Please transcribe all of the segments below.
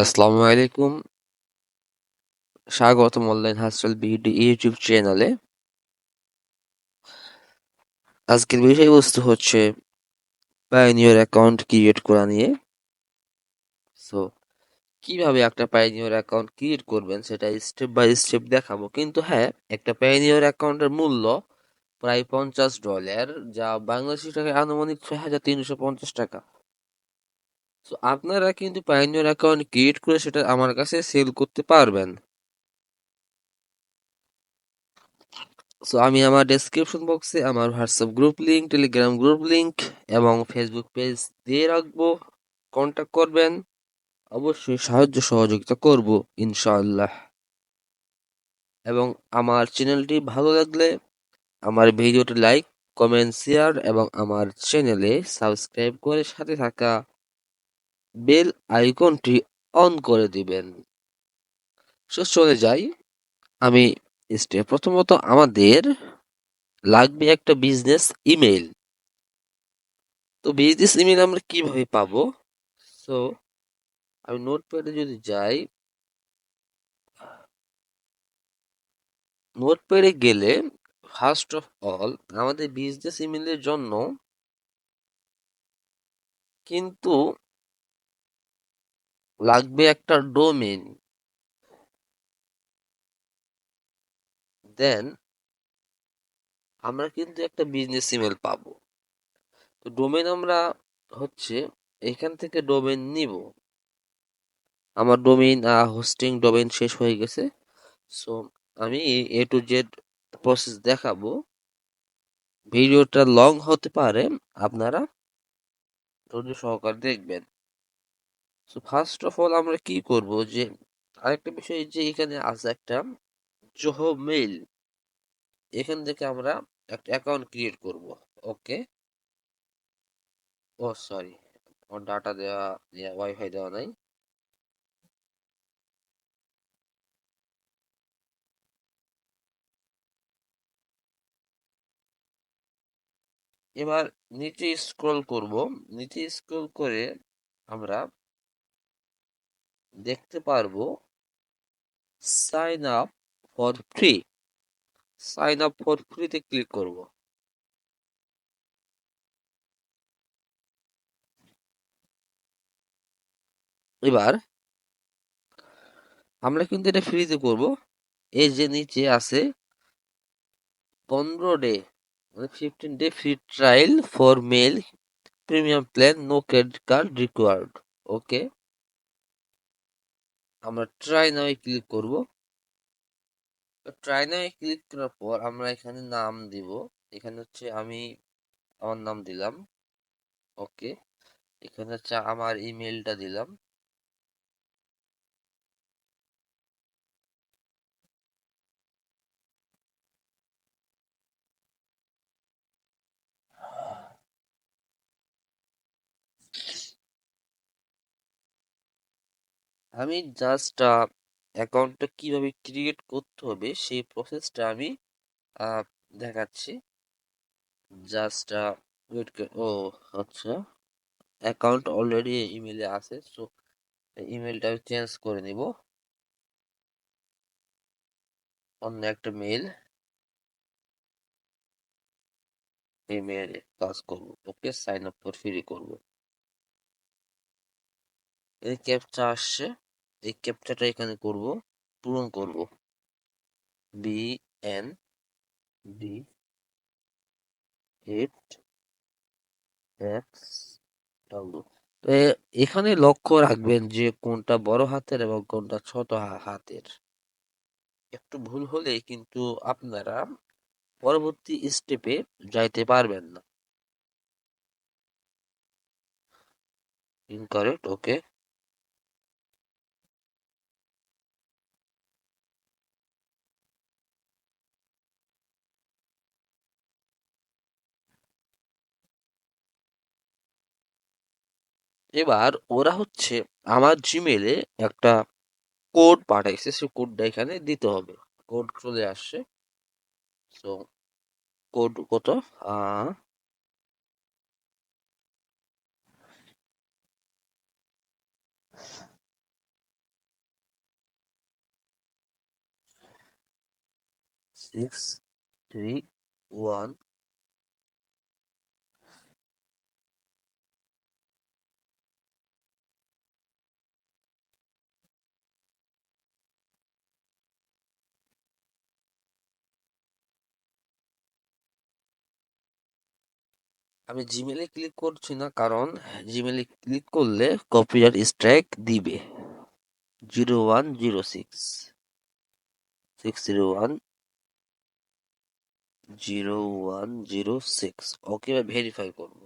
আসসালামু আলাইকুম। স্বাগতম অনলাইন হাসল বিডি ইউটিউব চ্যানেলে আজকের বিষয়বস্তু হচ্ছে পাইনিয়র অ্যাকাউন্ট ক্রিয়েট করা নিয়ে। সো কীভাবে একটা পাইনিয়র অ্যাকাউন্ট ক্রিয়েট করবেন সেটা স্টেপ বাই স্টেপ দেখাবো। কিন্তু হ্যাঁ একটা পাইনিয়র অ্যাকাউন্টের মূল্য প্রায় পঞ্চাশ ডলার যা বাংলাদেশি টাকায় আনুমানিক ছয় হাজার তিনশো পঞ্চাশ টাকা। তো আপনারা কিন্তু পাইনিয়র অ্যাকাউন্ট ক্রিয়েট করে সেটা আমার কাছে সেল করতে পারবেন। সো আমি আমার ডেসক্রিপশন বক্সে আমার WhatsApp group link Telegram group link এবং ফেসবুক পেজ দিয়ে রাখব। কন্ট্যাক্ট করবেন। অবশ্যই সাহায্য সহযোগিতা করব, ইনশাআল্লাহ। এবং আমার চ্যানেলটি ভালো লাগলে আমার ভিডিওটি লাইক কমেন্ট শেয়ার এবং আমার চ্যানেলে সাবস্ক্রাইব করে সাথে থাকা। বেল আইকনটি অন করে দিবেন। সো চলে যাই। আমি স্টেপ প্রথমত আমাদের লাগবে একটা বিজনেস ইমেল তো বিজনেস ইমেল আমরা কীভাবে পাবো? সো আমি নোটপ্যাডে যদি যাই নোটপ্যাডে গেলে ফার্স্ট অফ অল আমাদের বিজনেস ইমেলের জন্য কিন্তু লাগবে একটা ডোমেন দেন আমরা কিন্তু একটা বিজনেস ইমেল পাবো। তো ডোমেন আমরা হচ্ছে এখান থেকে ডোমেন নিব। আমার ডোমেন হোস্টিং ডোমেন শেষ হয়ে গেছে। সো আমি এ টু জেড প্রসেস দেখাবো। ভিডিওটা লং হতে পারে, আপনারা ধৈর্য সহকারে দেখবেন। সো ফার্স্ট অফ অল আমরা কি করব যে, আরেকটা বিষয় যে, এখানে আছে একটা জোহো মেইল এখান থেকে আমরা একটা অ্যাকাউন্ট ক্রিয়েট করব। ওকে ও সরি আমার ডাটা দেওয়া ওয়াইফাই দেওয়া নাই। এবার নিচে স্ক্রল করব। নিচে স্ক্রল করে আমরা দেখতে পারব। Sign up for free sign up for ফ্রিতে ক্লিক করব। এবার আমরা কিন্তু এটা ফ্রিতে করব। এই যে নিচে আছে পনেরো ডে মানে fifteen day free trial for mail premium plan no credit card required okay আমরা ট্রাই নামে ক্লিক করব। ট্রাই নামে ক্লিক করার পর আমরা এখানে নাম দিব। এখানে হচ্ছে আমি আমার নাম দিলাম। ওকে এখানে হচ্ছে আমার ইমেলটা দিলাম। আমি জাস্ট অ্যাকাউন্টটা কীভাবে ক্রিয়েট করতে হবে সেই প্রসেসটা আমি দেখাচ্ছি। জাস্ট ওয়েট ও আচ্ছা। অ্যাকাউন্ট অলরেডি ইমেলে আছে সো ইমেলটা আমি চেঞ্জ করে নিব। অন্য একটা মেল এই মেলে কাজ করব। Okay sign up for free করব। এই ক্যাপচা আসছে। এই ক্যাপচাটা এখানে করব, পূরণ করব। B N D eight X W এখানে লক্ষ্য রাখবেন যে কোনটা বড় হাতের এবং কোনটা ছোট হাতের। একটু ভুল হলে কিন্তু আপনারা পরবর্তী স্টেপে যাইতে পারবেন না। ইনকারেক্ট ওকে এবার ওরা হচ্ছে আমার জিমেলে একটা কোড পাঠাইছে সে কোডটা এখানে দিতে হবে। কোড চলে আসছে। সো কোড কত? সিক্স থ্রি ওয়ান আমি জিমেলে ক্লিক করছি না কারণ জিমেলে ক্লিক করলে কপিরাইট স্ট্রাইক দিবে। Zero one zero six six zero one zero one zero six okay এবার ভেরিফাই করব।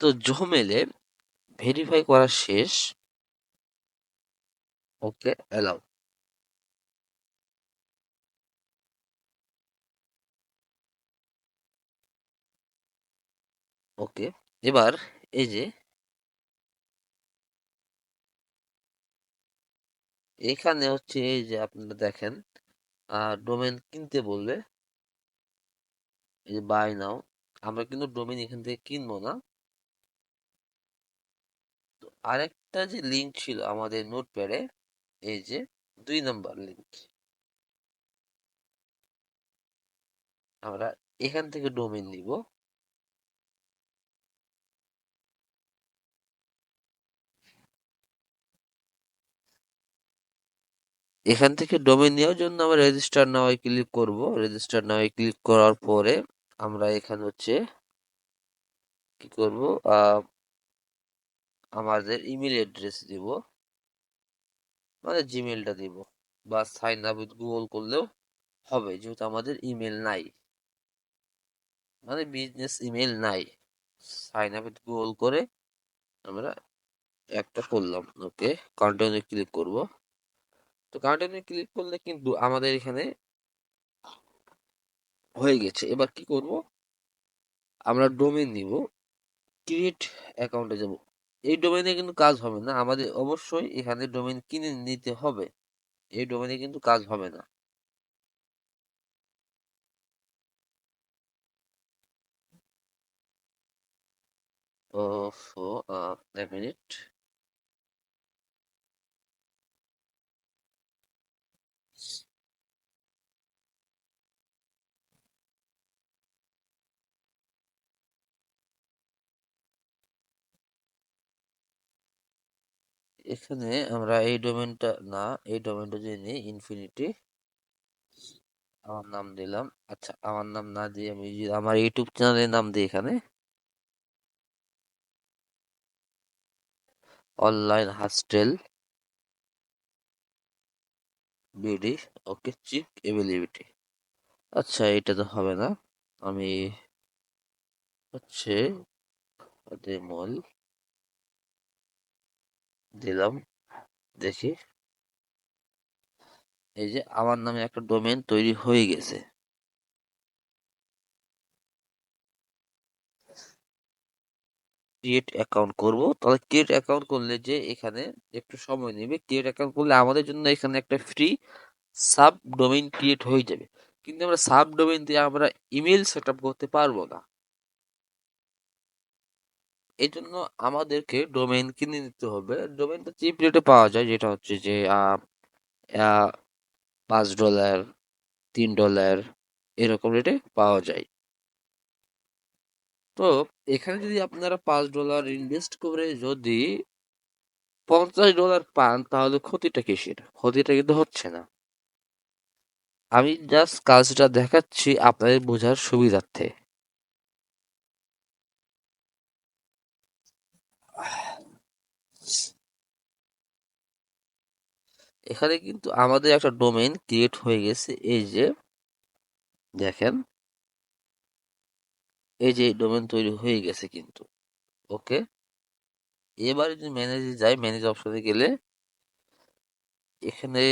তো জমেলে ভেরিফাই করা শেষ। ওকে অ্যালাউ ওকে, এবার এই যে এখানে হচ্ছে এই যে আপনারা দেখেন ডোমেন কিনতে বলবে এই যে বাই নাও, আমরা কিন্তু ডোমেন এখান থেকে কিনবো না। তো আরেকটা যে লিঙ্ক ছিল আমাদের নোটপ্যাডে, এই যে দুই নম্বর লিঙ্ক আমরা এখান থেকে ডোমেন নিব। এখান থেকে ডোমেন নেওয়ার জন্য আমরা রেজিস্টার নাওয়ায় ক্লিক করব। রেজিস্টার নাওয়ায় ক্লিক করার পরে আমরা এখানে হচ্ছে কি করব? আমাদের ইমেল অ্যাড্রেস দিব। মানে জিমেলটা দিব বা সাইন আপ গুগল করলেও হবে, যেহেতু আমাদের ইমেল নাই। মানে বিজনেস ইমেল নাই। সাইন আপ গুগল করে আমরা একটা করলাম। ওকে কন্টিনিউ ক্লিক করব। তো কন্টিনিউ ক্লিক করলে কিন্তু আমাদের এখানে হয়ে গেছে। এবার কি করব? আমরা ডোমেন নিব। ক্রিয়েট অ্যাকাউন্টে যাব। এই ডোমেনে কিন্তু কাজ হবে না। আমাদের অবশ্যই এখানে ডোমেন কিনে নিতে হবে। এই ডোমেনে কিন্তু কাজ হবে না। ও এক মিনিট। এখানে আমরা এই ডোমেনটা, না, এই ডোমেনটা যদি নিই ইনফিনিটি আমার নাম দিলাম। আচ্ছা আমার নাম না দিয়ে আমি আমার ইউটিউব চ্যানেলের নাম দিই এখানে। অনলাইন হাস্টেল বিডি ওকে চিক এভেলিবিলিটি আচ্ছা এটা তো হবে না। আমি হচ্ছে মল দিলাম, দেখি। এই যে আমার নামে একটা ডোমেন তৈরি হয়ে গেছে। ক্রিয়েট অ্যাকাউন্ট করব। তাহলে ক্রিয়েট অ্যাকাউন্ট করলে যে এখানে একটু সময় নেবে। ক্রিয়েট অ্যাকাউন্ট করলে আমাদের জন্য এখানে একটা ফ্রি সাব ডোমেইন ক্রিয়েট হয়ে যাবে। কিন্তু আমরা সাব ডোমেইন দিয়ে আমরা ইমেল সেট করতে পারব না। এই জন্য আমাদেরকে ডোমেইন কিনে নিতে হবে। ডোমেইনটা চিপ রেটে পাওয়া যায়, যেটা হচ্ছে যে পাঁচ ডলার তিন ডলার এরকম রেটে পাওয়া যায়। তো এখানে যদি আপনারা পাঁচ ডলার ইনভেস্ট করে যদি পঞ্চাশ ডলার পান, তাহলে ক্ষতিটা কিসের ক্ষতিটা কিন্তু হচ্ছে না। আমি জাস্ট কাজটা দেখাচ্ছি আপনাদের বোঝার সুবিধার্থে। এখানে কিন্তু আমাদের একটা ডোমেন ক্রিয়েট হয়ে গেছে, এই যে, দেখেন। এই যে ডোমেন তৈরি হয়ে গেছে কিন্তু ওকে এবারে যদি ম্যানেজে যাই ম্যানেজ অপশনে গেলে, এখানে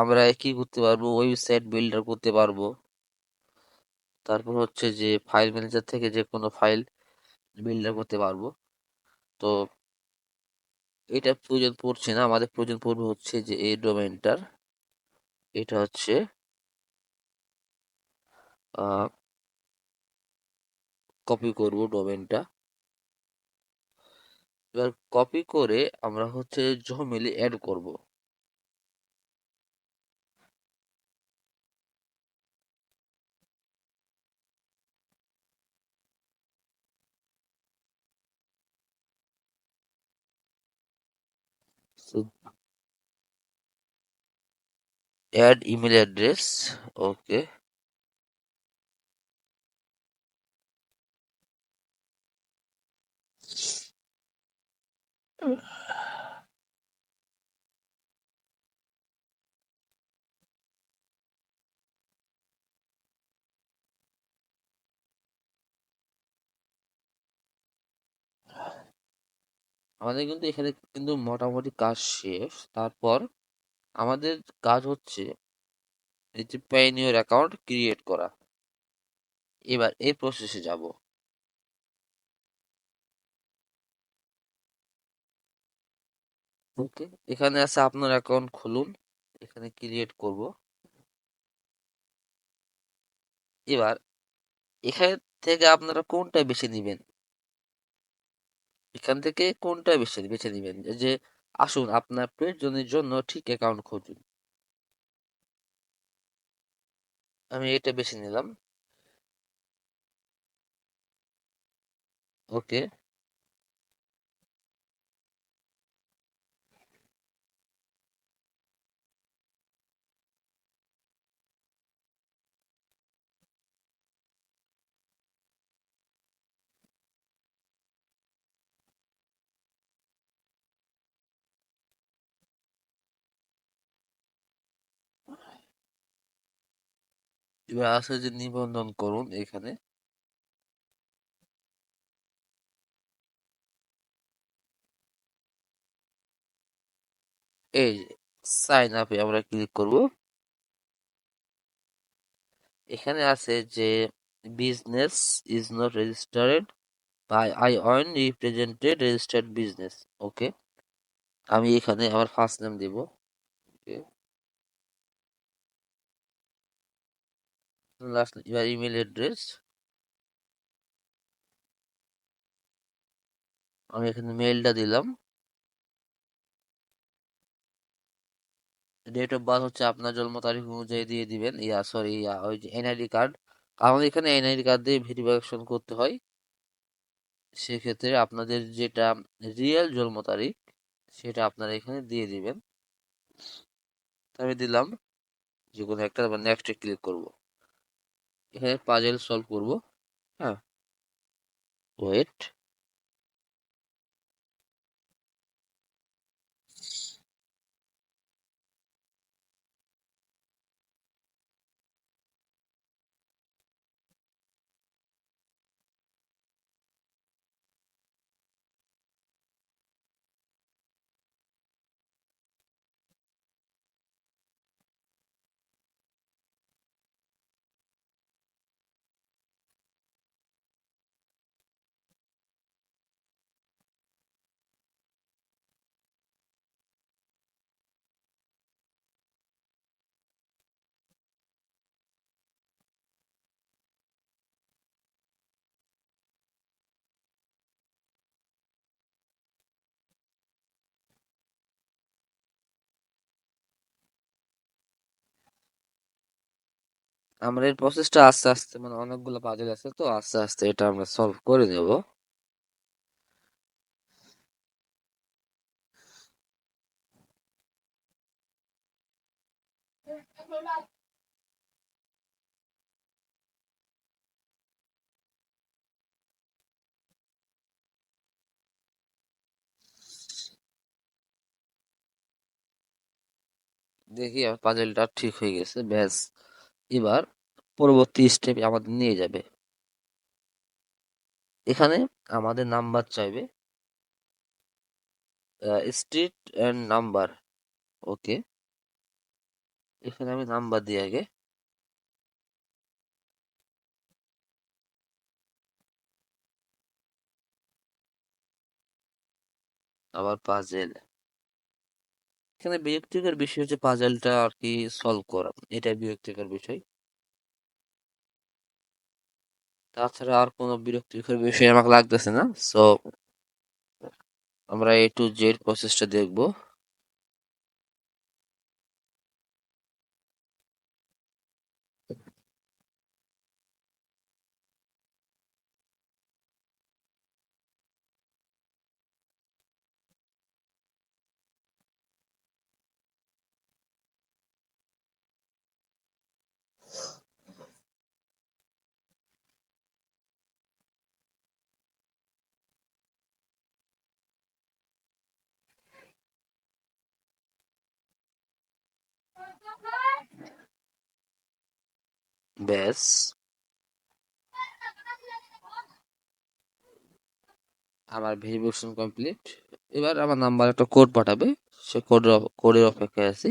আমরা কি করতে পারব? ওয়েবসাইট বিল্ডার করতে পারব। তারপর হচ্ছে যে ফাইল ম্যানেজার থেকে যে কোনো ফাইল বিল্ডার করতে পারব। তো এটা প্রয়োজন পড়ছে না। আমাদের প্রয়োজন পড়বে হচ্ছে যে এ ডোমেনটার। এটা হচ্ছে কপি করব ডোমেনটা। এবার কপি করে আমরা হচ্ছে জমেলে অ্যাড করব। So add email address. Okay আমাদের কিন্তু এখানে কিন্তু মোটামুটি কাজ শেষ। তারপর আমাদের কাজ হচ্ছে এই যে পাইনিয়র অ্যাকাউন্ট ক্রিয়েট করা। এবার এই প্রসেসে যাব। ওকে এখানে আছে আপনার অ্যাকাউন্ট খুলুন। এখানে ক্রিয়েট করব। এবার এখান থেকে আপনারা কোনটা বেছে নেবেন? এখান থেকে কোনটা বেছে বেছে নেবেন? যে আসুন আপনার প্রয়োজনের জন্য ঠিক অ্যাকাউন্ট খুঁজুন। আমি এটা বেছে নিলাম। ওকে এবার আছে যে নিবন্ধন করুন এখানে। এই সাইন আপে আমরা ক্লিক করব। এখানে আছে যে business is not registered by I on represented registered business okay আমি এখানে আমার ফার্স্ট নেম দেব। ওকে লাস্ট এবার ইমেল অ্যাড্রেস আমি এখানে মেলটা দিলাম। ডেট অফ বার্থ হচ্ছে আপনার জন্ম তারিখ অনুযায়ী দিয়ে দিবেন। ইয়া সরি ইয়া, ওই যে এনআইডি কার্ড আমাদের এখানে এনআইডি কার্ড দিয়ে ভেরিফিকেশন করতে হয়। সেক্ষেত্রে আপনাদের যেটা রিয়েল জন্ম তারিখ, সেটা আপনারা এখানে দিয়ে দিবেন। আমি দিলাম। যে কোনো একটা নেক্সটে ক্লিক করব। এখানে পাজেল সলভ করব। হ্যাঁ। ওয়েট আমরা এই প্রসেসটা আস্তে আস্তে মানে অনেকগুলো পাজেল আছে, তো আস্তে আস্তে এটা আমরা সলভ করে নেব। দেখি পাজেলটা ঠিক হয়ে গেছে, ব্যাস। এবার পরবর্তী স্টেপে আমাদের নিয়ে যাবে। এখানে আমাদের নাম্বার চাইবে। স্ট্রিট অ্যান্ড নাম্বার ওকে এখানে আমি নাম্বার দিই আগে। আবার পাজেল এখানে বিরক্তিকর বিষয় হচ্ছে পাজেলটা আর কি সলভ করা। এটাই বিরক্তিকর বিষয়। তাছাড়া আর কোনো বিরক্তিকর বিষয় আমাকে লাগতেছে না। সো আমরা এ টু জেড প্রসেসটা দেখব। ব্যাস আমার ভেরিফিকেশন কমপ্লিট। এবার আমার নাম্বার একটা কোড পাঠাবে, সে কোড কোডের অপেক্ষায় আছি।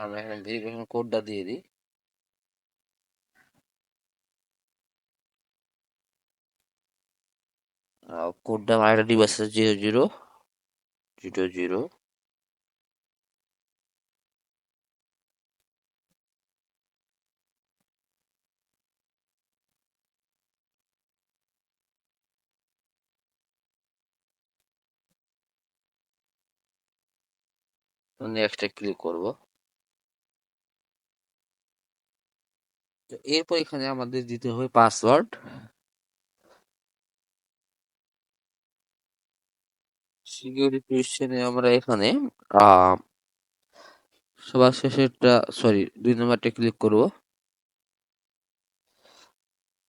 আমরা এখানে ভেরিফিকেশন কোডটা দিয়ে দিই। কোডটা আমার একটা ডিভাইস আছে জিরো জিরো জিরো জিরো নেক্সটে ক্লিক করব। এরপর এখানে আমাদের দিতে হবে পাসওয়ার্ড সিকিউরিটি কোয়েশ্চেনে আমরা এখানে সবার শেষেরটা সরি দুই নম্বরটা ক্লিক করব।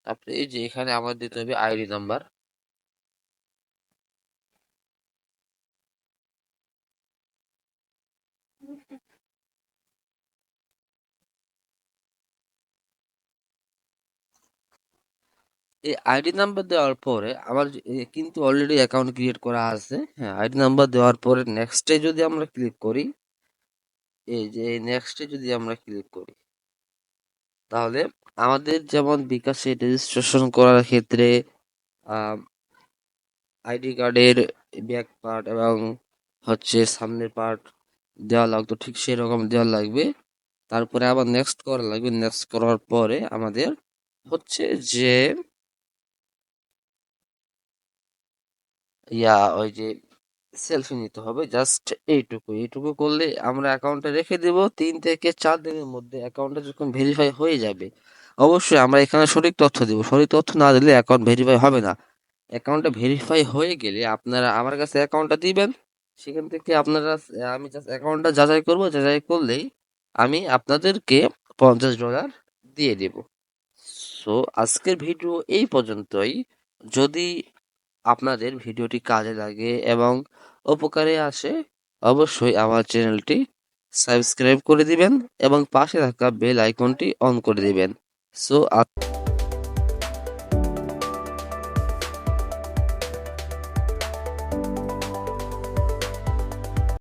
তারপরে এই যে এখানে আমার দিতে হবে আইডি নাম্বার এই আইডি নাম্বার দেওয়ার পরে আমার কিন্তু অলরেডি অ্যাকাউন্ট ক্রিয়েট করা আছে। হ্যাঁ আইডি নাম্বার দেওয়ার পরে নেক্সটে যদি আমরা ক্লিক করি, এই যে এই নেক্সটে যদি আমরা ক্লিক করি, তাহলে আমাদের যেমন বিকাশে রেজিস্ট্রেশন করার ক্ষেত্রে আইডি কার্ডের ব্যাক পার্ট এবং হচ্ছে সামনের পার্ট দেওয়া লাগতো, ঠিক সেরকম দেওয়া লাগবে। তারপরে আবার নেক্সট করা লাগবে। নেক্সট করার পরে আমাদের হচ্ছে যে ইয়া ওই যে সেলফি নিতে হবে জাস্ট এইটুকু এইটুকু করলে আমরা অ্যাকাউন্টে রেখে দেব, তিন থেকে চার দিনের মধ্যে অ্যাকাউন্টটা যখন ভেরিফাই হয়ে যাবে, অবশ্যই আমরা এখানে সঠিক তথ্য দেব। সঠিক তথ্য না দিলে অ্যাকাউন্ট ভেরিফাই হবে না। অ্যাকাউন্টটা ভেরিফাই হয়ে গেলে আপনারা আমার কাছে অ্যাকাউন্টটা দিবেন। সেখান থেকে আপনারা, আমি জাস্ট অ্যাকাউন্টটা যাচাই করব। যাচাই করলেই আমি আপনাদেরকে পঞ্চাশ ডলার দিয়ে দেব। সো আজকের ভিডিও এই পর্যন্তই। যদি আপনাদের ভিডিওটি কাজে লাগে এবং উপকারে আসে, অবশ্যই আমার চ্যানেলটি সাবস্ক্রাইব করে দিবেন এবং পাশে থাকা বেল আইকনটি অন করে দিবেন। সো